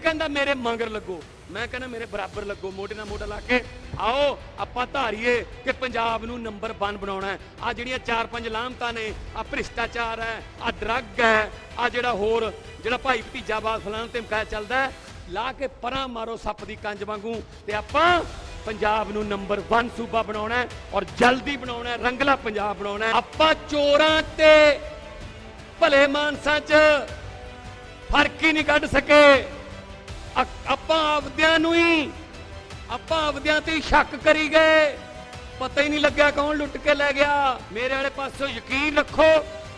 ਨਹੀਂ ਕਹਿੰਦਾ ਮੇਰੇ ਮੰਗਰ ਲੱਗੋ। ਮੈਂ ਕਹਿੰਦਾ ਮੇਰੇ ਬਰਾਬਰ ਲੱਗੋ। ਮੋਢੇ ਨਾਲ ਮੋਢਾ ਲਾ ਕੇ, ਆਓ, ਆਪਾਂ ਧਾਰੀਏ ਕਿ ਪੰਜਾਬ ਨੂੰ ਨੰਬਰ 1 ਬਣਾਉਣਾ ਆ ਜਿਹੜੀਆਂ ਚਾਰ ਪੰਜ ਲਾਮਤਾਂ ਨੇ ਆ ਭ੍ਰਿਸ਼ਟਾਚਾਰ ਹੈ ਆ ਡਰੱਗ ਹੈ ਆ ਜਿਹੜਾ ਹੋਰ, ਜਿਹੜਾ ਭਾਈ ਭਤੀਜਾਵਾਦ ਫਲਾਣ ਤੇ ਮਕਾਇਆ ਚੱਲਦਾ ਲਾ ਕੇ ਪਰਾਂ ਮਾਰੋ ਸੱਪ ਦੀ ਕੰਜ ਵਾਂਗੂ ਤੇ ਆਪਾਂ ਪੰਜਾਬ ਨੂੰ ਨੰਬਰ 1 ਸੂਬਾ ਬਣਾਉਣਾ ਔਰ ਜਲਦੀ ਬਣਾਉਣਾ ਰੰਗਲਾ ਪੰਜਾਬ ਬਣਾਉਣਾ ਆਪਾਂ ਚੋਰਾਂ ਤੇ ਭਲੇ ਮਾਨਸਾਂ 'ਚ ਫ਼ਰਕ ਹੀ ਨਹੀਂ ਕੱਢ ਸਕੇ। ਆਪਾਂ ਆਪਦਿਆਂ ਨੂੰ ਹੀ, ਆਪਾਂ ਆਪਦਿਆਂ ਤੇ ਹੀ ਸ਼ੱਕ ਕਰੀ ਗਏ। ਪਤਾ ਹੀ ਨਹੀਂ ਲੱਗਿਆ ਕੌਣ ਲੁੱਟ ਕੇ ਲੈ ਗਿਆ। ਮੇਰੇ ਵਾਲੇ ਪਾਸੋਂ ਯਕੀਨ ਰੱਖੋ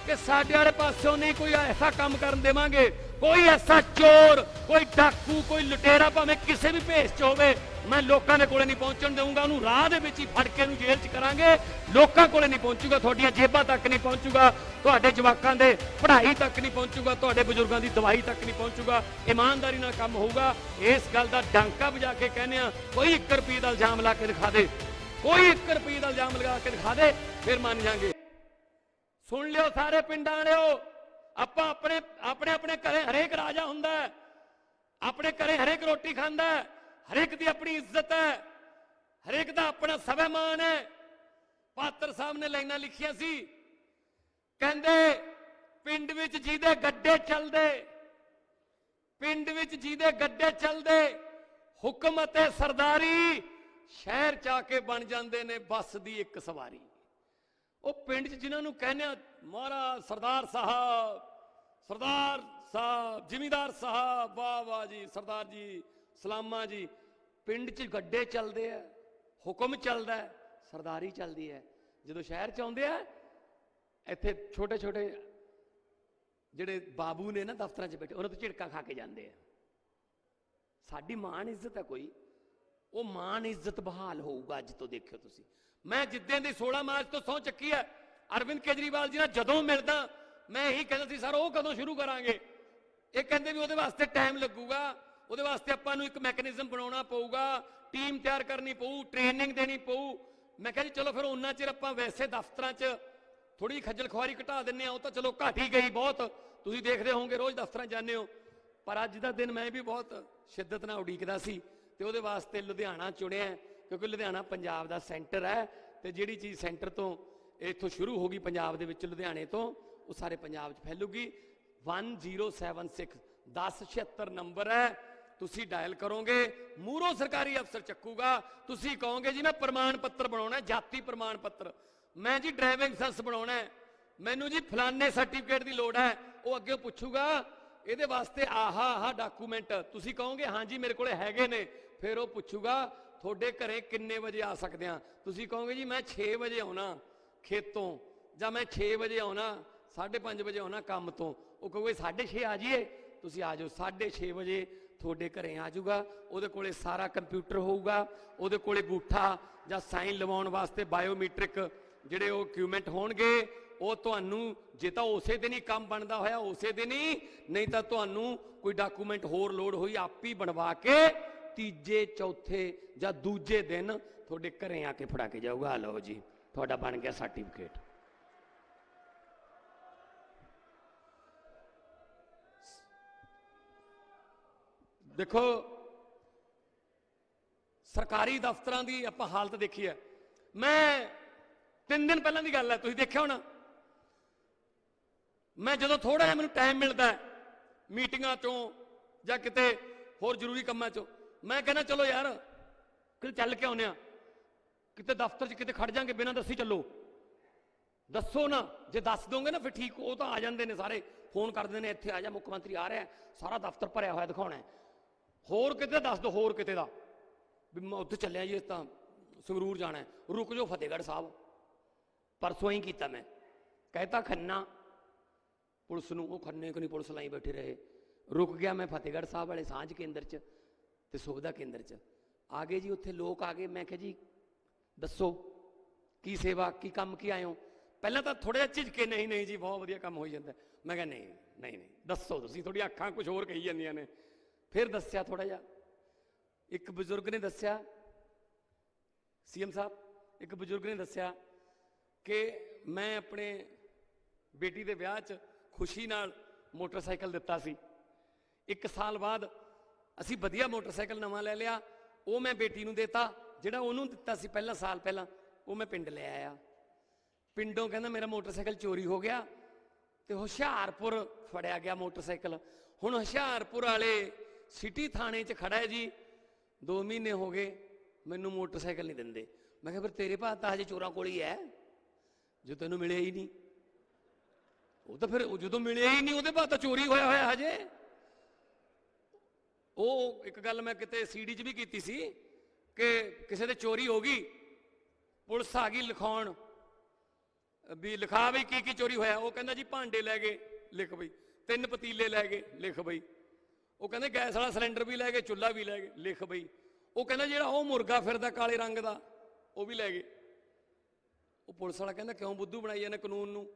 ਕਿ ਸਾਡੇ ਵਾਲੇ ਪਾਸੋਂ ਨਹੀਂ ਕੋਈ ਐਸਾ ਕੰਮ ਕਰਨ ਦੇਵਾਂਗੇ। ਕੋਈ ਐਸਾ ਚੋਰ, ਕੋਈ ਡਾਕੂ, ਕੋਈ ਲੁਟੇਰਾ ਭਾਵੇਂ ਕਿਸੇ ਵੀ ਭੇਸ 'ਚ ਹੋਵੇ ਮੈਂ ਲੋਕਾਂ ਦੇ ਕੋਲੇ ਨਹੀਂ ਪਹੁੰਚਣ ਦੇਵਾਂਗਾ ਉਹਨੂੰ ਰਾਹ ਦੇ ਵਿੱਚ ਹੀ ਫੜ ਕੇ ਉਹਨੂੰ ਜੇਲ੍ਹ 'ਚ ਕਰਾਂਗੇ। ਲੋਕਾਂ ਕੋਲੇ ਨਹੀਂ ਪਹੁੰਚੂਗਾ, ਤੁਹਾਡੀਆਂ ਜੇਬਾਂ ਤੱਕ ਨਹੀਂ ਪਹੁੰਚੂਗਾ, ਤੁਹਾਡੇ ਜਵਾਕਾਂ ਦੇ ਪੜ੍ਹਾਈ ਤੱਕ ਨਹੀਂ ਪਹੁੰਚੂਗਾ, ਤੁਹਾਡੇ ਬਜ਼ੁਰਗਾਂ ਦੀ ਦਵਾਈ ਤੱਕ ਨਹੀਂ ਪਹੁੰਚੂਗਾ, ਇਮਾਨਦਾਰੀ ਨਾਲ ਕੰਮ ਹੋਊਗਾ। ਇਸ ਗੱਲ ਦਾ ਡਾਂਕਾ ਵਜਾ ਕੇ ਕਹਿੰਦੇ ਆ ਕੋਈ 1 ਰੁਪਏ ਦਾ ਇਲਜ਼ਾਮ ਲਾ ਕੇ ਦਿਖਾ ਦੇ, ਕੋਈ 1 ਰੁਪਏ ਦਾ ਇਲਜ਼ਾਮ ਲਗਾ ਕੇ ਦਿਖਾ ਦੇ, ਫਿਰ ਮੰਨ ਜਾਾਂਗੇ। ਸੁਣ ਲਿਓ ਸਾਰੇ ਪਿੰਡਾਂ ਵਾਲਿਓ, ਆਪਾਂ ਆਪਣੇ ਆਪਣੇ ਆਪਣੇ ਘਰੇ ਹਰੇਕ ਰਾਜਾ ਹੁੰਦਾ ਆਪਣੇ ਘਰੇ ਹਰੇਕ ਰੋਟੀ ਖਾਂਦਾ ਹਰੇਕ ਦੀ ਆਪਣੀ ਇੱਜ਼ਤ ਹੈ ਹਰੇਕ ਦਾ ਆਪਣਾ ਸਵੈਮਾਨ ਹੈ। ਪਾਤਰ ਸਾਹਿਬ ਨੇ ਲਾਈਨਾਂ ਲਿਖੀਆਂ ਸੀ, ਕਹਿੰਦੇ, ਪਿੰਡ ਵਿੱਚ ਜਿਹਦੇ ਗੱਡੇ ਚੱਲਦੇ, ਪਿੰਡ ਵਿੱਚ ਜਿਹਦੇ ਗੱਡੇ ਚੱਲਦੇ, ਹੁਕਮ ਅਤੇ ਸਰਦਾਰੀ ਸ਼ਹਿਰ ਚ ਆ ਕੇ ਬਣ ਜਾਂਦੇ ਨੇ ਬੱਸ ਦੀ ਇੱਕ ਸਵਾਰੀ। ਉਹ ਪਿੰਡ 'ਚ ਜਿਨ੍ਹਾਂ ਨੂੰ ਕਹਿੰਦੇ ਆ, ਮਹਾਰਾਜ ਸਰਦਾਰ ਸਾਹਿਬ ਸਰਦਾਰ ਸਾਹਿਬ, ਜਿਮੀਦਾਰ ਸਾਹਿਬ ਵਾਹ ਵਾਹ ਜੀ, ਸਰਦਾਰ ਜੀ ਸਲਾਮਾ ਜੀ, ਪਿੰਡ 'ਚ ਗੱਡੇ ਚੱਲਦੇ ਆ, ਹੁਕਮ ਚੱਲਦਾ ਸਰਦਾਰੀ ਚੱਲਦੀ ਹੈ। ਜਦੋਂ ਸ਼ਹਿਰ 'ਚ ਆਉਂਦੇ ਆ, ਇੱਥੇ ਛੋਟੇ ਛੋਟੇ ਜਿਹੜੇ ਬਾਬੂ ਨੇ ਨਾ ਦਫ਼ਤਰਾਂ 'ਚ ਬੈਠੇ, ਉਹਨਾਂ ਤੋਂ ਝਿੜਕਾ ਖਾ ਕੇ ਜਾਂਦੇ ਆ। ਸਾਡੀ ਮਾਣ ਇੱਜ਼ਤ ਹੈ ਕੋਈ। ਉਹ ਮਾਣ ਇੱਜ਼ਤ ਬਹਾਲ ਹੋਊਗਾ, ਅੱਜ ਤੋਂ ਦੇਖਿਓ ਤੁਸੀਂ। ਮੈਂ ਜਿੱਦਾਂ ਦੀ 16 ਮਾਰਚ ਤੋਂ ਸਹੁੰ ਚੱਕੀ ਹੈ ਅਰਵਿੰਦ ਕੇਜਰੀਵਾਲ ਜੀ ਨਾਲ ਜਦੋਂ ਮਿਲਦਾ, ਮੈਂ ਇਹੀ ਕਹਿੰਦਾ ਸੀ, ਸਰ, ਉਹ ਕਦੋਂ ਸ਼ੁਰੂ ਕਰਾਂਗੇ? ਇਹ ਕਹਿੰਦੇ ਵੀ ਉਹਦੇ ਵਾਸਤੇ ਟਾਈਮ ਲੱਗੂਗਾ। ਉਹਦੇ ਵਾਸਤੇ ਆਪਾਂ ਨੂੰ ਇੱਕ ਮੈਕੈਨਿਜ਼ਮ ਬਣਾਉਣਾ ਪਊਗਾ, ਟੀਮ ਤਿਆਰ ਕਰਨੀ ਪਊ, ਟ੍ਰੇਨਿੰਗ ਦੇਣੀ ਪਊ। ਮੈਂ ਕਿਹਾ ਜੀ, ਚਲੋ ਫਿਰ ਉਹਨਾਂ ਚਿਰ ਆਪਾਂ ਵੈਸੇ ਦਫ਼ਤਰਾਂ 'ਚ ਥੋੜੀ ਖੱਜਲ ਖੁਆਰੀ ਘਟਾ ਦਿੰਨੇ ਆ ਉਹ ਤਾਂ ਚਲੋ ਘਟ ਹੀ ਗਈ ਬਹੁਤ। ਤੁਸੀਂ ਦੇਖਦੇ ਹੋਵੋਗੇ, ਰੋਜ਼ ਦਫ਼ਤਰਾਂ 'ਚ ਜਾਂਦੇ ਹੋ। ਪਰ ਅੱਜ ਦਾ ਦਿਨ ਮੈਂ ਵੀ ਬਹੁਤ ਸ਼ਿੱਦਤ ਨਾਲ ਉਡੀਕਦਾ ਸੀ ਤੇ ਉਹਦੇ ਵਾਸਤੇ ਲੁਧਿਆਣਾ ਚੁਣਿਆ ਕਿਉਂਕਿ ਲੁਧਿਆਣਾ ਪੰਜਾਬ ਦਾ ਸੈਂਟਰ ਹੈ ਤੇ ਜਿਹੜੀ ਚੀਜ਼ ਸੈਂਟਰ ਤੋਂ ਇੱਥੋਂ ਸ਼ੁਰੂ ਹੋ ਗਈ ਪੰਜਾਬ ਦੇ ਵਿੱਚ ਲੁਧਿਆਣੇ ਤੋਂ, ਉਹ ਸਾਰੇ ਪੰਜਾਬ 'ਚ ਫੈਲੂਗੀ। 1076 1076 ਨੰਬਰ ਹੈ। ਤੁਸੀਂ ਡਾਇਲ ਕਰੋਗੇ, ਮੂਰੋ ਸਰਕਾਰੀ ਅਫਸਰ ਚੱਕੂਗਾ, ਤੁਸੀਂ ਕਹੋਗੇ ਜੀ ਮੈਂ ਪ੍ਰਮਾਣ ਪੱਤਰ ਬਣਾਉਣਾ, ਜਾਤੀ ਪ੍ਰਮਾਣ ਪੱਤਰ। ਮੈਂ ਜੀ ਡਰਾਈਵਿੰਗ ਲਾਇਸੈਂਸ ਬਣਾਉਣਾ ਮੈਨੂੰ ਜੀ ਫਲਾਣੇ ਸਰਟੀਫਿਕੇਟ ਦੀ ਲੋੜ ਹੈ। ਉਹ ਅੱਗੇ ਪੁੱਛੂਗਾ, ਇਹਦੇ ਵਾਸਤੇ ਆਹਾ ਆਹਾ ਡਾਕੂਮੈਂਟ ਤੁਸੀਂ ਕਹੋਗੇ ਹਾਂਜੀ ਮੇਰੇ ਕੋਲੇ ਹੈਗੇ ਨੇ। ਫਿਰ ਉਹ ਪੁੱਛੂਗਾ, ਤੁਹਾਡੇ ਘਰੇ ਕਿੰਨੇ ਵਜੇ ਆ ਸਕਦੇ ਆ? ਤੁਸੀਂ ਕਹੋਗੇ ਜੀ, ਮੈਂ 6 ਵਜੇ ਆਉਣਾ ਖੇਤੋਂ, ਜਾਂ ਮੈਂ 6 ਵਜੇ ਆਉਣਾ 5:30 ਵਜੇ ਆਉਣਾ ਕੰਮ ਤੋਂ। ਉਹ ਕਹੋਗੇ 6:30 ਆ ਜਾਈਏ। ਤੁਸੀਂ ਆ ਜਾਓ 6:30 ਵਜੇ ਤੁਹਾਡੇ ਘਰੇ ਆ ਜਾਊਗਾ, ਉਹਦੇ ਕੋਲੇ ਸਾਰਾ ਕੰਪਿਊਟਰ ਹੋਊਗਾ, ਉਹਦੇ ਕੋਲੇ ਬੂਠਾ ਜਾਂ ਸਾਈਨ ਲਵਾਉਣ ਵਾਸਤੇ ਬਾਇਓਮੈਟ੍ਰਿਕ ਜਿਹੜੇ ਉਹ ਇਕਵਿਪਮੈਂਟ ਹੋਣਗੇ, ਉਹ ਤੁਹਾਨੂੰ ਜੇ ਤਾਂ ਉਸੇ ਦਿਨ ਹੀ ਕੰਮ ਬਣਦਾ ਹੋਇਆ, ਉਸੇ ਦਿਨ ਹੀ, ਨਹੀਂ ਤਾਂ ਤੁਹਾਨੂੰ ਕੋਈ ਡਾਕੂਮੈਂਟ ਹੋਰ ਲੋਡ ਹੋਈ, ਆਪ ਹੀ ਬਣਵਾ ਕੇ ਤੀਜੇ, ਚੌਥੇ ਜਾਂ ਦੂਜੇ ਦਿਨ ਤੁਹਾਡੇ ਘਰੇ ਆ ਕੇ ਫੜਾ ਕੇ ਜਾਊਗਾ। ਆ ਲਓ ਜੀ, ਤੁਹਾਡਾ ਬਣ ਗਿਆ ਸਰਟੀਫਿਕੇਟ ਦੇਖੋ, ਸਰਕਾਰੀ ਦਫ਼ਤਰਾਂ ਦੀ ਆਪਾਂ ਹਾਲਤ ਦੇਖੀ ਹੈ। ਮੈਂ ਤਿੰਨ ਦਿਨ ਪਹਿਲਾਂ ਦੀ ਗੱਲ ਹੈ, ਤੁਸੀਂ ਦੇਖਿਆ ਹੋਣਾ। ਮੈਂ ਜਦੋਂ ਥੋੜਾ ਜਿਹਾ ਮੈਨੂੰ ਟਾਈਮ ਮਿਲਦਾ ਹੈ, ਮੀਟਿੰਗਾਂ ਚੋਂ ਜਾਂ ਕਿਤੇ ਹੋਰ ਜ਼ਰੂਰੀ ਕੰਮਾਂ ਚੋਂ, ਮੈਂ ਕਹਿੰਦਾ, ਚਲੋ ਯਾਰ, ਕਿਤੇ ਚੱਲ ਕੇ ਆਉਨੇ ਆ ਕਿਤੇ ਦਫ਼ਤਰ 'ਚ ਕਿਤੇ ਖੜ ਜਾਾਂਗੇ, ਬਿਨਾਂ ਦੱਸੀ ਚੱਲੋ। ਦੱਸੋ ਨਾ, ਜੇ ਦੱਸ ਦੋਗੇ ਨਾ ਫਿਰ ਠੀਕ, ਉਹ ਤਾਂ ਆ ਜਾਂਦੇ ਨੇ ਸਾਰੇ। ਫੋਨ ਕਰ ਦਿੰਦੇ ਨੇ, ਇੱਥੇ ਆ ਜਾ, ਮੁੱਖ ਮੰਤਰੀ ਆ ਰਿਹਾ ਸਾਰਾ ਦਫ਼ਤਰ ਭਰਿਆ ਹੋਇਆ, ਦਿਖਾਉਣਾ ਹੋਰ ਕਿਤੇ ਦੱਸ ਦੋ, ਹੋਰ ਕਿਤੇ ਦਾ। ਵੀ ਮੈਂ ਉੱਥੇ ਚੱਲਿਆ ਜੀ ਤਾਂ ਸੰਗਰੂਰ ਜਾਣਾ ਰੁਕ ਜਾਓ ਫਤਿਹਗੜ੍ਹ ਸਾਹਿਬ। ਪਰਸੋਂ ਹੀ ਕੀਤਾ ਮੈਂ। ਕਹਿਤਾ ਖੰਨਾ। ਪੁਲਿਸ ਨੂੰ, ਉਹ ਖੰਨੇ ਕੋ ਨਹੀਂ ਪੁਲਿਸ ਲਾਈ ਬੈਠੇ ਰਹੇ। ਰੁਕ ਗਿਆ ਮੈਂ ਫਤਿਹਗੜ੍ਹ ਸਾਹਿਬ ਵਾਲੇ ਸਾਂਝ ਕੇਂਦਰ 'ਚ ਤੇ ਸੁਵਿਧਾ ਕੇਂਦਰ 'ਚ। ਆ ਗਏ ਜੀ ਉੱਥੇ ਲੋਕ ਆ ਗਏ। ਮੈਂ ਕਿਹਾ ਜੀ, ਦੱਸੋ, ਕੀ ਸੇਵਾ, ਕੀ ਕੰਮ, ਕੀ ਆਇਓ ਪਹਿਲਾਂ ਤਾਂ ਥੋੜਾ ਜਿਹਾ ਝਿਜਕੇ ਨਹੀਂ ਨਹੀਂ ਜੀ, ਬਹੁਤ ਵਧੀਆ ਕੰਮ ਹੋਈ ਜਾਂਦਾ। ਮੈਂ ਕਿਹਾ, ਨਹੀਂ ਨਹੀਂ ਨਹੀਂ, ਦੱਸੋ ਤੁਸੀਂ। ਤੁਹਾਡੀ ਅੱਖਾਂ ਕੁਝ ਹੋਰ ਕਹੀ ਜਾਂਦੀਆਂ ਨੇ। ਫਿਰ ਦੱਸਿਆ ਥੋੜਾ ਜਿਹਾ। ਇੱਕ ਬਜ਼ੁਰਗ ਨੇ ਦੱਸਿਆ, ਸੀਐਮ ਸਾਹਿਬ, ਇੱਕ ਬਜ਼ੁਰਗ ਨੇ ਦੱਸਿਆ ਕਿ ਮੈਂ ਆਪਣੇ ਬੇਟੀ ਦੇ ਵਿਆਹ 'ਚ ਖੁਸ਼ੀ ਨਾਲ ਮੋਟਰਸਾਈਕਲ ਦਿੱਤਾ ਸੀ। ਇੱਕ ਸਾਲ ਬਾਅਦ ਅਸੀਂ ਵਧੀਆ ਮੋਟਰਸਾਈਕਲ ਨਵਾਂ ਲੈ ਲਿਆ, ਉਹ ਮੈਂ ਬੇਟੀ ਨੂੰ ਦਿੱਤਾ, ਜਿਹੜਾ ਉਹਨੂੰ ਦਿੱਤਾ ਸੀ ਪਹਿਲਾਂ, ਸਾਲ ਪਹਿਲਾਂ, ਉਹ ਮੈਂ ਪਿੰਡ ਲੈ ਆਇਆ। ਪਿੰਡੋਂ ਕਹਿੰਦਾ ਮੇਰਾ ਮੋਟਰਸਾਈਕਲ ਚੋਰੀ ਹੋ ਗਿਆ ਤੇ ਹੁਸ਼ਿਆਰਪੁਰ ਫੜਿਆ ਗਿਆ ਮੋਟਰਸਾਈਕਲ। ਹੁਣ ਹੁਸ਼ਿਆਰਪੁਰ ਵਾਲੇ ਸਿਟੀ ਥਾਣੇ 'ਚ ਖੜਾ ਹੈ ਜੀ। 2 ਮਹੀਨੇ ਹੋ ਗਏ, ਮੈਨੂੰ ਮੋਟਰਸਾਈਕਲ ਨਹੀਂ ਦਿੰਦੇ। ਮੈਂ ਕਿਹਾ, ਫਿਰ ਤੇਰੇ ਭਾਅ ਤਾਂ ਹਜੇ ਚੋਰਾਂ ਕੋਲ ਹੀ ਹੈ। ਜੋ ਤੈਨੂੰ ਮਿਲਿਆ ਹੀ ਨਹੀਂ। ਉਹ ਤਾਂ ਫਿਰ ਜਦੋਂ ਮਿਲਿਆ ਹੀ ਨਹੀਂ, ਉਹਦੇ ਬਾਅਦ ਤਾਂ ਚੋਰੀ ਹੋਇਆ ਹੋਇਆ ਹਜੇ। ਉਹ ਇੱਕ ਗੱਲ ਮੈਂ ਕਿਤੇ ਸੀਡੀ 'ਚ ਵੀ ਕੀਤੀ ਸੀ ਕਿ ਕਿਸੇ ਦੇ ਚੋਰੀ ਹੋ ਗਈ, ਪੁਲਿਸ ਆ ਗਈ ਲਿਖਾਉਣ। ਵੀ ਲਿਖਾ ਬਈ ਕੀ ਕੀ ਚੋਰੀ ਹੋਇਆ। ਉਹ ਕਹਿੰਦਾ ਜੀ ਭਾਂਡੇ ਲੈ ਗਏ, ਲਿਖ ਬਈ। ਤਿੰਨ ਪਤੀਲੇ ਲੈ ਗਏ, ਲਿਖ ਬਈ। ਉਹ ਕਹਿੰਦੇ ਗੈਸ ਵਾਲਾ ਸਿਲੰਡਰ ਵੀ ਲੈ ਗਏ, ਚੁੱਲ੍ਹਾ ਵੀ ਲੈ ਗਏ। ਲਿਖ ਬਈ। ਉਹ ਕਹਿੰਦਾ ਜਿਹੜਾ ਉਹ ਮੁਰਗਾ ਫਿਰਦਾ ਕਾਲੇ ਰੰਗ ਦਾ, ਉਹ ਵੀ ਲੈ ਗਏ। ਉਹ ਪੁਲਿਸ ਵਾਲਾ ਕਹਿੰਦਾ, ਕਿਉਂ ਬੁੱਧੂ ਬਣਾਈ ਜਾਂਦੇ ਕਾਨੂੰਨ ਨੂੰ?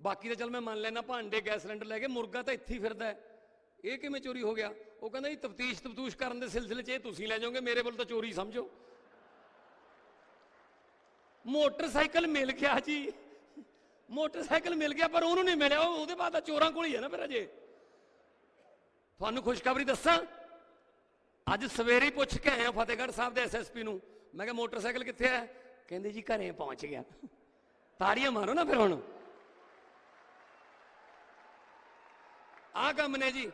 ਬਾਕੀ ਤਾਂ ਚਲ ਮੈਂ ਮੰਨ ਲੈਣਾ ਭਾਂਡੇ ਗੈਸ ਸਿਲੰਡਰ ਲੈ ਗਏ, ਮੁਰਗਾ ਤਾਂ ਇੱਥੇ ਹੀ ਫਿਰਦਾ ਹੈ। ਇਹ ਕਿਵੇਂ ਚੋਰੀ ਹੋ ਗਿਆ? ਉਹ ਕਹਿੰਦਾ ਜੀ ਤਫਤੀਸ਼ ਤਫਤੂਸ਼ ਕਰਨ ਦੇ ਸਿਲਸਿਲੇ 'ਚ ਇਹ ਤੁਸੀਂ ਲੈ ਜਾਓਗੇ, ਮੇਰੇ ਵੱਲ ਤਾਂ ਚੋਰੀ ਸਮਝੋ। ਮੋਟਰਸਾਈਕਲ ਮਿਲ ਗਿਆ ਜੀ। ਮੋਟਰਸਾਈਕਲ ਮਿਲ ਗਿਆ, ਪਰ ਉਹਨੂੰ ਨਹੀਂ ਮਿਲਿਆ। ਉਹਦੇ ਬਾਅਦ ਤਾਂ ਚੋਰਾਂ ਕੋਲ ਹੀ ਹੈ ਨਾ ਫਿਰ ਅਜੇ। ਤੁਹਾਨੂੰ ਖੁਸ਼ਖਬਰੀ ਦੱਸਾਂ? ਅੱਜ ਸਵੇਰੇ ਪੁੱਛ ਕੇ ਆਇਆ ਫਤਿਹਗੜ੍ਹ ਸਾਹਿਬ ਦੇ ਐਸਐਸਪੀ ਨੂੰ। ਮੈਂ ਕਿਹਾ, ਮੋਟਰਸਾਈਕਲ ਕਿੱਥੇ ਹੈ? ਕਹਿੰਦੇ ਜੀ ਘਰੇ ਪਹੁੰਚ ਗਿਆ। ਤਾੜੀਆਂ ਮਾਰੋ ਨਾ ਫਿਰ ਹੁਣ। ਆਹ ਕੰਮ ਨੇ ਜੀ।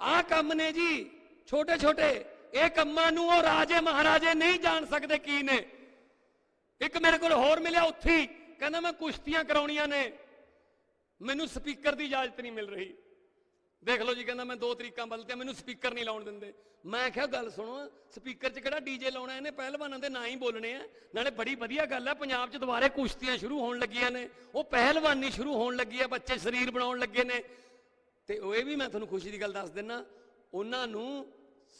ਆਹ ਕੰਮ ਨੇ ਜੀ। ਛੋਟੇ ਛੋਟੇ ਇਹ ਕੰਮਾਂ ਨੂੰ ਉਹ ਰਾਜੇ ਮਹਾਰਾਜੇ ਨਹੀਂ ਜਾਣ ਸਕਦੇ ਕੀ ਨੇ। ਇੱਕ ਮੇਰੇ ਕੋਲ ਹੋਰ ਮਿਲਿਆ ਉੱਥੇ ਕਹਿੰਦਾ, ਮੈਂ ਕੁਸ਼ਤੀਆਂ ਕਰਾਉਣੀਆਂ ਨੇ। ਮੈਨੂੰ ਸਪੀਕਰ ਦੀ ਇਜਾਜ਼ਤ ਨਹੀਂ ਮਿਲ ਰਹੀ। ਦੇਖ ਲਓ ਜੀ, ਕਹਿੰਦਾ ਮੈਂ ਦੋ ਤਰੀਕਾਂ ਬਦਲਤੀਆਂ, ਮੈਨੂੰ ਸਪੀਕਰ ਨਹੀਂ ਲਾਉਣ ਦਿੰਦੇ। ਮੈਂ ਕਿਹਾ, ਗੱਲ ਸੁਣੋ, ਸਪੀਕਰ 'ਚ ਕਿਹੜਾ ਡੀਜੇ ਲਾਉਣਾ ਇਹਨੇ? ਪਹਿਲਵਾਨਾਂ ਦੇ ਨਾਂ ਹੀ ਬੋਲਣੇ ਆ। ਨਾਲੇ ਬੜੀ ਵਧੀਆ ਗੱਲ ਹੈ ਪੰਜਾਬ 'ਚ ਦੁਬਾਰੇ ਕੁਸ਼ਤੀਆਂ ਸ਼ੁਰੂ ਹੋਣ ਲੱਗੀਆਂ ਨੇ। ਉਹ ਪਹਿਲਵਾਨੀ ਸ਼ੁਰੂ ਹੋਣ ਲੱਗੀ ਹੈ ਬੱਚੇ ਸਰੀਰ ਬਣਾਉਣ ਲੱਗੇ ਨੇ। ਤੇ ਉਹ ਇਹ ਵੀ ਮੈਂ ਤੁਹਾਨੂੰ ਖੁਸ਼ੀ ਦੀ ਗੱਲ ਦੱਸ ਦਿੰਨਾ, ਉਹਨਾਂ ਨੂੰ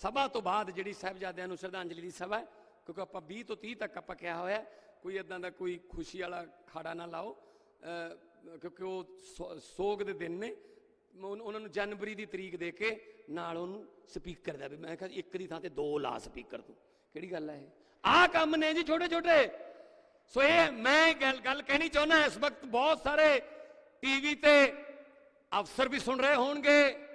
ਸਭਾ ਤੋਂ ਬਾਅਦ ਜਿਹੜੀ ਸਾਹਿਬਜ਼ਾਦਿਆਂ ਨੂੰ ਸ਼ਰਧਾਂਜਲੀ ਦੀ ਸਭਾ ਕਿਉਂਕਿ ਆਪਾਂ 20 ਤੋਂ 30 ਤੱਕ ਆਪਾਂ ਕਿਹਾ ਹੋਇਆ, ਕੋਈ ਇਦਾਂ ਦਾ ਕੋਈ ਖੁਸ਼ੀ ਵਾਲਾ ਖਾੜਾ ਨਾ ਲਾਓ। ਕਿਉਂਕਿ ਉਹ ਸੋ- ਸੋਗ ਦੇ ਦਿਨ ਨੇ। ਉਹਨਾਂ ਨੂੰ ਜਨਵਰੀ ਦੀ ਤਰੀਕ ਦੇ ਕੇ ਨਾਲ ਉਹਨੂੰ ਸਪੀਕਰ ਦਾ ਵੀ, ਮੈਂ ਕਿਹਾ ਇੱਕ ਦੀ ਥਾਂ ਤੇ ਦੋ ਲਾ ਸਪੀਕਰ ਤੂੰ। ਕਿਹੜੀ ਗੱਲ ਹੈ ਇਹ? ਆਹ ਕੰਮ ਨੇ ਜੀ ਛੋਟੇ ਛੋਟੇ। ਸੋ ਇਹ ਮੈਂ ਗੱਲ ਗੱਲ ਕਹਿਣੀ ਚਾਹੁੰਦਾ ਇਸ ਵਕਤ ਬਹੁਤ ਸਾਰੇ ਟੀਵੀ ਤੇ ਅਫਸਰ ਵੀ ਸੁਣ ਰਹੇ ਹੋਣਗੇ,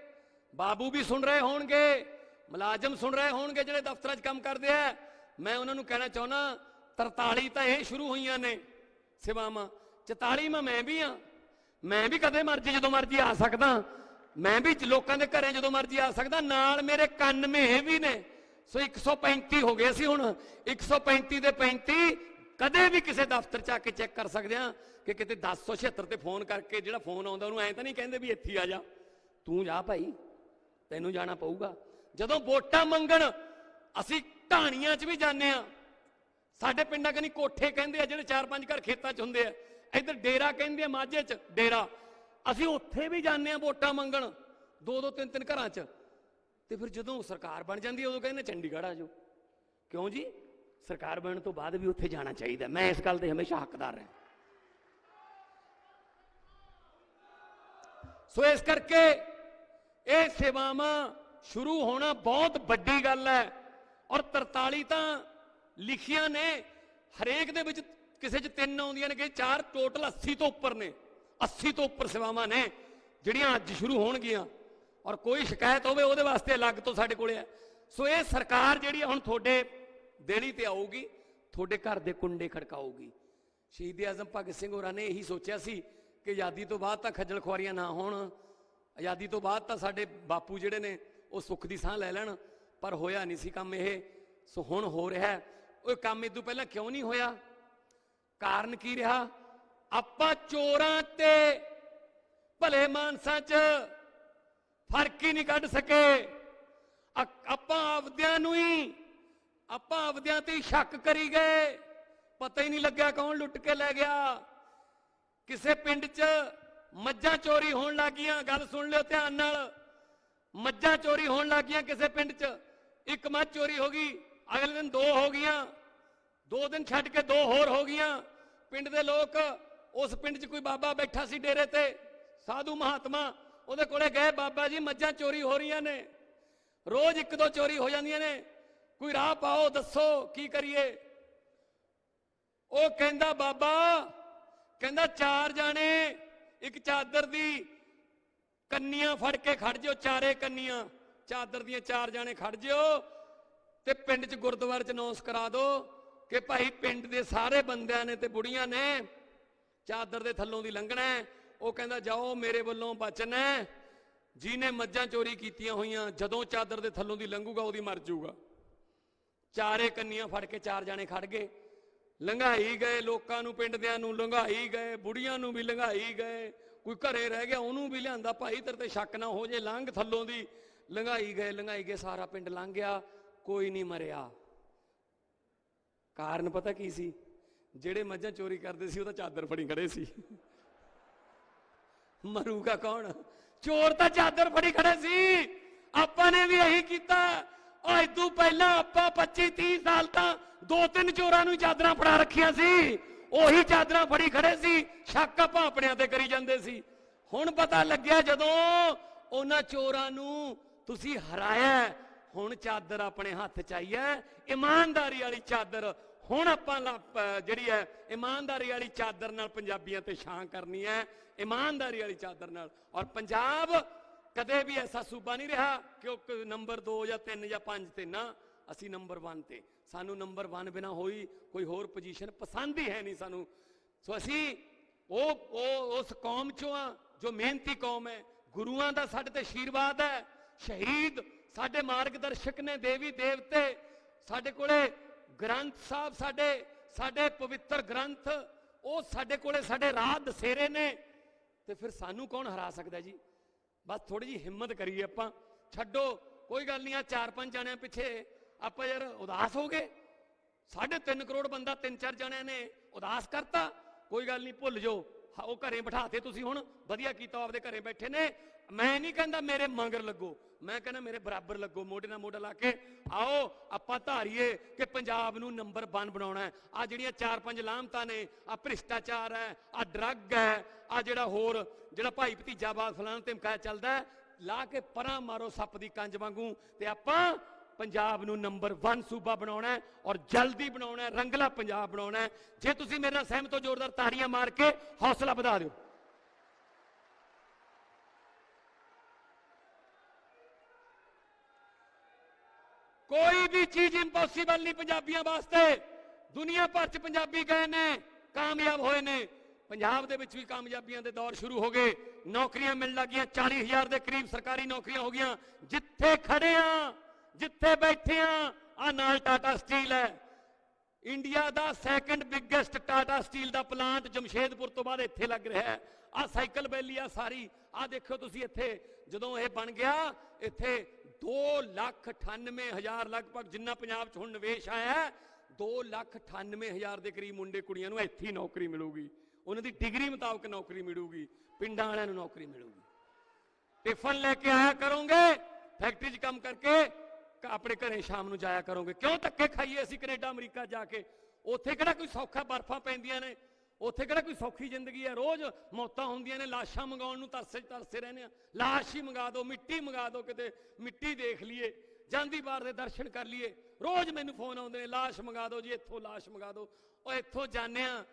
ਬਾਬੂ ਵੀ ਸੁਣ ਰਹੇ ਹੋਣਗੇ, ਮੁਲਾਜ਼ਮ ਸੁਣ ਰਹੇ ਹੋਣਗੇ ਜਿਹੜੇ ਦਫ਼ਤਰਾਂ 'ਚ ਕੰਮ ਕਰਦੇ ਆ। ਮੈਂ ਉਹਨਾਂ ਨੂੰ ਕਹਿਣਾ ਚਾਹੁੰਦਾ 43 ਤਾਂ ਇਹ ਸ਼ੁਰੂ ਹੋਈਆਂ ਨੇ ਸੇਵਾਵਾਂ। 44 ਮੈਂ ਮੈਂ ਵੀ ਆ ਮੈਂ ਵੀ ਕਦੇ ਮਰਜ਼ੀ ਜਦੋਂ ਮਰਜ਼ੀ ਆ ਸਕਦਾ। ਮੈਂ ਵੀ ਲੋਕਾਂ ਦੇ ਘਰੇ ਜਦੋਂ ਮਰਜ਼ੀ ਆ ਸਕਦਾ। ਨਾਲ ਮੇਰੇ 91 ਵੀ ਨੇ। ਸੋ 135 ਹੋ ਗਏ ਸੀ ਹੁਣ। 135 ਦੇ 35 ਕਦੇ ਵੀ ਕਿਸੇ ਦਫ਼ਤਰ 'ਚ ਆ ਕੇ ਚੈੱਕ ਕਰ ਸਕਦੇ ਆ ਕਿ ਕਿਤੇ 1076 ਤੇ ਫੋਨ ਕਰਕੇ ਜਿਹੜਾ ਫੋਨ ਆਉਂਦਾ ਉਹਨੂੰ ਐਂ ਤਾਂ ਨਹੀਂ ਕਹਿੰਦੇ ਵੀ ਇੱਥੇ ਆ ਜਾ। ਤੂੰ ਜਾ ਭਾਈ। ਤੈਨੂੰ ਜਾਣਾ ਪਊਗਾ। ਜਦੋਂ ਵੋਟਾਂ ਮੰਗਣ, ਅਸੀਂ ਢਾਣੀਆਂ 'ਚ ਵੀ ਜਾਂਦੇ ਆ ਸਾਡੇ ਪਿੰਡਾਂ ਕਨੀ ਕੋਠੇ ਕਹਿੰਦੇ ਆ ਜਿਹੜੇ ਚਾਰ ਪੰਜ ਘਰ ਖੇਤਾਂ 'ਚ ਹੁੰਦੇ ਆ। ਇੱਧਰ ਡੇਰਾ ਕਹਿੰਦੇ ਆ ਮਾਝੇ 'ਚ, ਡੇਰਾ। ਅਸੀਂ ਉੱਥੇ ਵੀ ਜਾਂਦੇ ਆ ਵੋਟਾਂ ਮੰਗਣ, ਦੋ ਦੋ ਤਿੰਨ ਤਿੰਨ ਘਰਾਂ 'ਚ। ਤੇ ਫਿਰ ਜਦੋਂ ਸਰਕਾਰ ਬਣ ਜਾਂਦੀ ਹੈ ਉਦੋਂ ਕਹਿੰਦੇ ਚੰਡੀਗੜ੍ਹ ਆ ਜਾਓ। ਕਿਉਂ ਜੀ? ਸਰਕਾਰ ਬਣਨ ਤੋਂ ਬਾਅਦ ਵੀ ਉੱਥੇ ਜਾਣਾ ਚਾਹੀਦਾ। ਮੈਂ ਇਸ ਗੱਲ ਦੇ ਹਮੇਸ਼ਾ ਹੱਕਦਾਰ ਰਿਹਾ ਸੋ ਇਸ ਕਰਕੇ ਇਹ ਸੇਵਾਵਾਂ ਸ਼ੁਰੂ ਹੋਣਾ ਬਹੁਤ ਵੱਡੀ ਗੱਲ ਹੈ। ਔਰ 43 ਤਾਂ ਲਿਖੀਆਂ ਨੇ, ਹਰੇਕ ਦੇ ਵਿੱਚ ਕਿਸੇ 'ਚ ਤਿੰਨ ਆਉਂਦੀਆਂ ਨੇ ਕਿਸੇ ਚਾਰ ਟੋਟਲ 80 ਤੋਂ ਉੱਪਰ ਨੇ 80 ਤੋਂ ਉੱਪਰ ਸੇਵਾਵਾਂ ਨੇ, ਜਿਹੜੀਆਂ ਅੱਜ ਸ਼ੁਰੂ ਹੋਣਗੀਆਂ। ਔਰ ਕੋਈ ਸ਼ਿਕਾਇਤ ਹੋਵੇ ਉਹਦੇ ਵਾਸਤੇ ਅਲੱਗ ਤੋਂ ਸਾਡੇ ਕੋਲੇ ਹੈ। ਸੋ ਇਹ ਸਰਕਾਰ ਜਿਹੜੀ ਹੈ ਹੁਣ ਤੁਹਾਡੇ ਦੇਣੀ ਤੇ ਆਊਗੀ, ਤੁਹਾਡੇ ਘਰ ਦੇ ਕੁੰਡੇ ਖੜਕਾਊਗੀ। ਸ਼ਹੀਦ ਆਜ਼ਮ ਭਗਤ ਸਿੰਘ ਹੋਰਾਂ ਨੇ ਇਹੀ ਸੋਚਿਆ ਸੀ ਕਿ ਆਜ਼ਾਦੀ ਤੋਂ ਬਾਅਦ ਤਾਂ ਖੱਜਲ ਖੁਆਰੀਆਂ ਨਾ ਹੋਣ, ਆਜ਼ਾਦੀ ਤੋਂ ਬਾਅਦ ਤਾਂ ਸਾਡੇ ਬਾਪੂ ਜਿਹੜੇ ਨੇ, ਉਹ ਸੁੱਖ ਦੀ ਸਾਹ ਲੈ ਲੈਣ, ਪਰ ਹੋਇਆ ਨਹੀਂ ਸੀ ਕੰਮ ਇਹ। ਸੋ ਹੁਣ ਹੋ ਰਿਹਾ ਉਹ ਕੰਮ ਇਦੋਂ ਪਹਿਲਾਂ ਕਿਉਂ ਨਹੀਂ ਹੋਇਆ? ਕਾਰਨ ਕੀ ਰਿਹਾ? ਆਪਾਂ ਚੋਰਾਂ ਤੇ ਭਲੇ ਮਾਨਸਾਂ 'ਚ ਫ਼ਰਕ ਹੀ ਨਹੀਂ ਕੱਢ ਸਕੇ। ਆਪਾਂ ਆਪਦਿਆਂ ਨੂੰ ਹੀ, ਆਪਾਂ ਆਪਦਿਆਂ ਤੇ ਸ਼ੱਕ ਕਰੀ ਗਏ। ਪਤਾ ਹੀ ਨਹੀਂ ਲੱਗਿਆ ਕੌਣ ਲੁੱਟ ਕੇ ਲੈ ਗਿਆ। ਕਿਸੇ ਪਿੰਡ 'ਚ ਮੱਝਾਂ ਚੋਰੀ ਹੋਣ ਲੱਗੀਆਂ। ਗੱਲ ਸੁਣ ਲਿਓ ਧਿਆਨ ਨਾਲ। ਮੱਝਾਂ ਚੋਰੀ ਹੋਣ ਲੱਗੀਆਂ ਕਿਸੇ ਪਿੰਡ 'ਚ। ਇੱਕ ਮੱਝ ਚੋਰੀ ਹੋ ਗਈ। ਅਗਲੇ ਦਿਨ ਦੋ ਹੋ ਗਈਆਂ। ਦੋ ਦਿਨ ਛੱਡ ਕੇ ਦੋ ਹੋਰ ਹੋ ਗਈਆਂ। ਪਿੰਡ ਦੇ ਲੋਕ ਉਸ ਪਿੰਡ 'ਚ ਕੋਈ ਬਾਬਾ ਬੈਠਾ ਸੀ ਡੇਰੇ ਤੇ, ਸਾਧੂ ਮਹਾਤਮਾ, ਉਹਦੇ ਕੋਲੇ ਗਏ, ਬਾਬਾ ਜੀ, ਮੱਝਾਂ ਚੋਰੀ ਹੋ ਰਹੀਆਂ ਨੇ। ਰੋਜ਼ ਇੱਕ ਦੋ ਚੋਰੀ ਹੋ ਜਾਂਦੀਆਂ ਨੇ। ਕੋਈ ਰਾਹ ਪਾਓ, ਦੱਸੋ ਕੀ ਕਰੀਏ? ਉਹ ਕਹਿੰਦਾ, ਬਾਬਾ, ਕਹਿੰਦਾ ਚਾਰ ਜਾਣੇ, ਇੱਕ ਚਾਦਰ ਦੀ ਕੰਨੀਆਂ ਫੜ ਕੇ ਖੜ ਜਿਓ, ਚਾਰੇ ਕੰਨੀਆਂ। ਚਾਦਰ ਦੀਆਂ ਚਾਰ ਜਾਣੇ ਖੜ ਜਿਓ ਤੇ ਪਿੰਡ 'ਚ ਗੁਰਦੁਆਰੇ 'ਚ ਅਨਾਉਂਸ ਕਰਾ ਦਿਓ। ਕਿ ਭਾਈ ਪਿੰਡ ਦੇ ਸਾਰੇ ਬੰਦਿਆਂ ਨੇ ਤੇ ਬੁੜੀਆਂ ਨੇ ਚਾਦਰ ਦੇ ਥੱਲੋਂ ਦੀ ਲੰਘਣਾ ਉਹ ਕਹਿੰਦਾ, ਜਾਓ, ਮੇਰੇ ਵੱਲੋਂ ਬਚਨ ਹੈ। ਜਿਹਨੇ ਮੱਝਾਂ ਚੋਰੀ ਕੀਤੀਆਂ ਹੋਈਆਂ, ਜਦੋਂ ਚਾਦਰ ਦੇ ਥੱਲੋਂ ਦੀ ਲੰਘੂਗਾ, ਉਹਦੀ ਮਰ ਜਾਊਗਾ। ਚਾਰੇ ਕੰਨੀਆਂ ਫੜ ਕੇ ਚਾਰ ਜਾਣੇ ਖੜ ਗਏ। ਲੰਘਾਈ ਗਏ ਲੋਕਾਂ ਨੂੰ, ਪਿੰਡਦਿਆਂ ਨੂੰ ਲੰਘਾਈ ਗਏ, ਬੁੜੀਆਂ ਨੂੰ ਵੀ ਲੰਘਾਈ ਗਏ। ਕੋਈ ਘਰੇ ਰਹਿ ਗਿਆ, ਉਹਨੂੰ ਵੀ ਲਿਆਂਦਾ। ਭਾਈ, ਤੇਰੇ ਤੇ ਸ਼ੱਕ ਨਾ ਹੋ ਜੇ, ਲੰਘ ਥੱਲੋਂ ਦੀ। ਲੰਘਾਈ ਗਏ ਲੰਘਾਈ ਗਏ, ਸਾਰਾ ਪਿੰਡ ਲੰਘ ਗਿਆ। ਕੋਈ ਨਹੀਂ ਮਰਿਆ। ਕਾਰਨ ਪਤਾ ਕੀ ਸੀ? ਜਿਹੜੇ ਮੱਝਾਂ ਚੋਰੀ ਕਰਦੇ ਸੀ, ਉਹ ਤਾਂ ਚਾਦਰ ਫੜੀ ਖੜੇ ਸੀ। ਮਰੂਗਾ ਕੌਣ? ਚੋਰ ਤਾਂ ਚਾਦਰ ਫੜੀ ਖੜੇ ਸੀ। ਆਪਾਂ ਨੇ ਵੀ ਇਹੀ ਕੀਤਾ। ਉਹ ਇਦੋਂ ਪਹਿਲਾਂ ਆਪਾਂ 25 30 ਸਾਲ ਤਾਂ ਦੋ ਤਿੰਨ ਚੋਰਾਂ ਨੂੰ ਚਾਦਰਾਂ ਫੜਾ ਰੱਖੀਆਂ ਸੀ। ਉਹੀ ਚਾਦਰਾਂ ਫੜੀ ਖੜੇ ਸੀ। ਸ਼ੱਕ ਆਪਾਂ ਆਪਣਿਆਂ ਤੇ ਕਰੀ ਜਾਂਦੇ ਸੀ। ਹੁਣ ਪਤਾ ਲੱਗਿਆ ਜਦੋਂ ਉਹਨਾਂ ਚੋਰਾਂ ਨੂੰ ਤੁਸੀਂ ਹਰਾਇਆ ਹੁਣ ਚਾਦਰ ਆਪਣੇ ਹੱਥ ਚ ਆਈ ਹੈ। ਇਮਾਨਦਾਰੀ ਵਾਲੀ ਚਾਦਰ ਹੁਣ ਆਪਾਂ ਜਿਹੜੀ ਹੈ, ਇਮਾਨਦਾਰੀ ਵਾਲੀ ਚਾਦਰ ਨਾਲ ਪੰਜਾਬੀਆਂ ਤੇ ਛਾਂ ਕਰਨੀ ਹੈ। ਇਮਾਨਦਾਰੀ ਵਾਲੀ ਚਾਦਰ ਨਾਲ। ਔਰ ਪੰਜਾਬ ਕਦੇ ਵੀ ਐਸਾ ਸੂਬਾ ਨਹੀਂ ਰਿਹਾ ਕਿ ਨੰਬਰ 2 ਜਾਂ 3 ਜਾਂ 5 ਤੇ ਨਾ ਅਸੀਂ ਨੰਬਰ 1 ਤੇ। ਸਾਨੂੰ ਨੰਬਰ 1 ਬਿਨਾ ਹੋਈ ਕੋਈ ਹੋਰ ਪੋਜੀਸ਼ਨ ਪਸੰਦ ਹੀ ਹੈ ਨਹੀਂ ਸਾਨੂੰ। ਸੋ ਅਸੀਂ ਉਹ ਉਹ, ਉਸ ਕੌਮ ਚੋਂ ਆ, ਜੋ ਮਿਹਨਤੀ ਕੌਮ ਹੈ। ਗੁਰੂਆਂ ਦਾ ਸਾਡੇ ਤੇ ਆਸ਼ੀਰਵਾਦ ਹੈ। ਸ਼ਹੀਦ ਸਾਡੇ ਮਾਰਗਦਰਸ਼ਕ ਨੇ ਦੇਵੀ ਦੇਵਤੇ ਸਾਡੇ ਕੋਲੇ ਗ੍ਰੰਥ ਸਾਹਿਬ ਸਾਡੇ ਸਾਡੇ ਪਵਿੱਤਰ ਗ੍ਰੰਥ, ਉਹ ਸਾਡੇ ਕੋਲੇ ਸਾਡੇ ਰਾਹ ਦਸੇਰੇ ਨੇ। ਤੇ ਫਿਰ ਸਾਨੂੰ ਕੌਣ ਹਰਾ ਸਕਦਾ ਜੀ? ਬਸ ਥੋੜੀ ਜੀ ਹਿੰਮਤ ਕਰੀਏ ਆਪਾਂ। ਛੱਡੋ, ਕੋਈ ਗੱਲ ਨਹੀਂ ਆ, ਚਾਰ ਪੰਜ ਜਣਿਆਂ ਪਿੱਛੇ ਆਪਾਂ ਯਾਰ ਉਦਾਸ ਹੋ ਗਏ। ਸਾਢੇ 3 ਕਰੋੜ ਬੰਦਾ ਤਿੰਨ ਚਾਰ ਜਣਿਆਂ ਨੇ ਉਦਾਸ ਕਰਤਾ। ਕੋਈ ਗੱਲ ਨਹੀਂ, ਭੁੱਲ ਜਾਓ। ਉਹ ਘਰੇ ਬਿਠਾਤੇ ਤੁਸੀਂ ਹੁਣ ਵਧੀਆ ਕੀਤਾ ਆਪਦੇ ਘਰੇ ਬੈਠੇ ਨੇ। ਮੈਂ ਨਹੀਂ ਕਹਿੰਦਾ ਮੇਰੇ ਮੰਗਰ ਲੱਗੋ। ਮੈਂ ਕਹਿੰਦਾ ਮੇਰੇ ਬਰਾਬਰ ਲੱਗੋ। ਮੋਢੇ ਨਾਲ ਮੋਢਾ ਲਾ ਕੇ ਆਓ ਆਪਾਂ ਧਾਰੀਏ ਕਿ ਪੰਜਾਬ ਨੂੰ ਨੰਬਰ 1 ਬਣਾਉਣਾ ਹੈ। ਆ ਜਿਹੜੀਆਂ ਚਾਰ ਪੰਜ ਲਾਮਤਾਂ ਨੇ ਆ ਭ੍ਰਿਸ਼ਟਾਚਾਰ ਹੈ ਆ ਡਰੱਗ ਹੈ ਆ ਜਿਹੜਾ ਹੋਰ ਜਿਹੜਾ ਭਾਈ ਭਤੀਜਾਵਾਦ ਫਲਾਣਾ ਤੇ ਮਕਾਇਆ ਚੱਲਦਾ ਹੈ, ਲਾ ਕੇ ਪਰਾਂ ਮਾਰੋ ਸੱਪ ਦੀ ਕੰਜ ਵਾਂਗੂ ਤੇ ਆਪਾਂ ਪੰਜਾਬ ਨੂੰ ਨੰਬਰ 1 ਸੂਬਾ ਬਣਾਉਣਾ ਹੈ ਔਰ ਜਲਦੀ ਬਣਾਉਣਾ ਹੈ ਰੰਗਲਾ ਪੰਜਾਬ ਬਣਾਉਣਾ ਹੈ। ਜੇ ਤੁਸੀਂ ਮੇਰੇ ਨਾਲ ਸਹਿਮਤ ਹੋ ਜ਼ੋਰਦਾਰ ਤਾੜੀਆਂ ਮਾਰ ਕੇ ਹੌਸਲਾ ਵਧਾ ਦਿਓ। ਕੋਈ ਵੀ ਚੀਜ਼ ਇੰਪੋਸੀਬਲ ਨਹੀਂ ਪੰਜਾਬੀਆਂ ਵਾਸਤੇ। ਦੁਨੀਆ ਭਰ ਚ ਪੰਜਾਬੀ ਗਏ ਨੇ, ਕਾਮਯਾਬ ਹੋਏ ਨੇ। ਪੰਜਾਬ ਦੇ ਵਿੱਚ ਵੀ ਕਾਮਯਾਬੀਆਂ ਦੇ ਦੌਰ ਸ਼ੁਰੂ ਹੋ ਗਏ। ਨੌਕਰੀਆਂ ਮਿਲਣ ਲੱਗੀਆਂ 40000 ਦੇ ਕਰੀਬ ਸਰਕਾਰੀ ਨੌਕਰੀਆਂ ਹੋ ਗਈਆਂ। ਜਿੱਥੇ ਖੜੇ ਆ, ਜਿੱਥੇ ਬੈਠੇ ਆ ਆ ਨਾਲ ਟਾਟਾ ਸਟੀਲ ਹੈ। ਇੰਡੀਆ ਦਾ ਸੈਕੰਡ ਬਿਗੇਸਟ ਟਾਟਾ ਸਟੀਲ ਦਾ ਪਲਾਂਟ ਜਮਸ਼ੇਦਪੁਰ ਤੋਂ ਬਾਅਦ ਇੱਥੇ ਲੱਗ ਰਿਹਾ ਹੈ। ਆ ਸਾਈਕਲ ਵੈਲੀ ਆ ਸਾਰੀ। ਆ ਦੇਖਿਓ ਤੁਸੀਂ ਇੱਥੇ, ਜਦੋਂ ਇਹ ਬਣ ਗਿਆ, ਇੱਥੇ 2 ਲੱਖ 98 ਹਜ਼ਾਰ ਲਗਭਗ ਜਿੰਨਾ ਪੰਜਾਬ 'ਚ ਹੁਣ ਨਿਵੇਸ਼ ਆਇਆ ਹੈ 2 ਲੱਖ 98 ਹਜ਼ਾਰ ਦੇ ਕਰੀਬ ਮੁੰਡੇ ਕੁੜੀਆਂ ਨੂੰ ਇੱਥੇ ਨੌਕਰੀ ਮਿਲੂਗੀ। ਉਹਨਾਂ ਦੀ ਡਿਗਰੀ ਮੁਤਾਬਕ ਨੌਕਰੀ ਮਿਲੂਗੀ, ਪਿੰਡਾਂ ਵਾਲਿਆਂ ਨੂੰ ਨੌਕਰੀ ਮਿਲੂਗੀ। ਟਿਫਨ ਲੈ ਕੇ ਆਇਆ ਕਰੋਗੇ, ਫੈਕਟਰੀ 'ਚ ਕੰਮ ਕਰਕੇ ਆਪਣੇ ਘਰੇ ਸ਼ਾਮ ਨੂੰ ਜਾਇਆ ਕਰੋਗੇ। ਕਿਉਂ ਧੱਕੇ ਖਾਈਏ ਅਸੀਂ ਕੈਨੇਡਾ, ਅਮਰੀਕਾ ਜਾ ਕੇ? ਉੱਥੇ ਕਿਹੜਾ ਕੋਈ ਸੌਖਾ ਬਰਫਾਂ ਪੈਂਦੀਆਂ ਨੇ? ਉੱਥੇ ਕਿਹੜਾ ਕੋਈ ਸੌਖੀ ਜ਼ਿੰਦਗੀ ਹੈ? ਰੋਜ਼ ਮੌਤਾਂ ਹੁੰਦੀਆਂ ਨੇ, ਲਾਸ਼ਾਂ ਮੰਗਾਉਣ ਨੂੰ ਤਰਸੇ ਤਰਸੇ ਰਹਿੰਦੇ ਆ। ਲਾਸ਼ ਹੀ ਮੰਗਾ ਦਿਓ, ਮਿੱਟੀ ਮੰਗਾ ਦਿਓ ਕਿਤੇ, ਮਿੱਟੀ ਦੇਖ ਲਈਏ, ਜਾਂਦੀ ਬਾਰ ਦੇ ਦਰਸ਼ਨ ਕਰ ਲਈਏ। ਰੋਜ਼ ਮੈਨੂੰ ਫੋਨ ਆਉਂਦੇ ਨੇ, ਲਾਸ਼ ਮੰਗਾ ਦਿਓ ਜੀ, ਇੱਥੋਂ ਲਾਸ਼ ਮੰਗਾ ਦਿਓ। ਉਹ ਇੱਥੋਂ ਜਾਂਦੇ ਆ,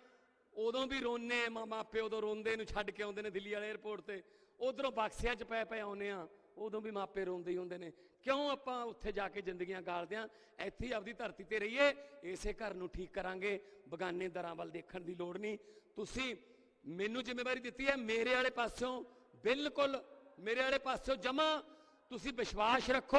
ਉਦੋਂ ਵੀ ਰੋਨੇ ਮਾਂ ਮਾਪੇ ਉਦੋਂ ਰੋਂਦੇ ਨੂੰ ਛੱਡ ਕੇ ਆਉਂਦੇ ਨੇ ਦਿੱਲੀ ਵਾਲੇ 에ਅਰਪੋਰਟ ਤੇ। ਉਧਰੋਂ ਬਕਸਿਆਂ 'ਚ ਪੈ ਪੈ ਆਉਂਦੇ ਆ। ਉਦੋਂ ਵੀ ਮਾਪੇ ਰੋਂਦੇ ਹੀ ਹੁੰਦੇ ਨੇ, ਕਿਉਂ ਆਪਾਂ ਉੱਥੇ ਜਾ ਕੇ ਜ਼ਿੰਦਗੀਆਂ ਗਾਲਦੇ ਆ? ਇੱਥੇ ਹੀ ਆਪਦੀ ਧਰਤੀ ਤੇ ਰਹੀਏ, ਇਸੇ ਘਰ ਨੂੰ ਠੀਕ ਕਰਾਂਗੇ, ਬਗਾਨੇ ਦਰਾਂ ਵੱਲ ਦੇਖਣ ਦੀ ਲੋੜ ਨਹੀਂ। ਤੁਸੀਂ ਮੈਨੂੰ ਜ਼ਿੰਮੇਵਾਰੀ ਦਿੱਤੀ ਹੈ, ਮੇਰੇ ਵਾਲੇ ਪਾਸਿਓਂ ਬਿਲਕੁਲ ਮੇਰੇ ਵਾਲੇ ਪਾਸਿਓਂ ਜਮਾ ਤੁਸੀਂ ਵਿਸ਼ਵਾਸ ਰੱਖੋ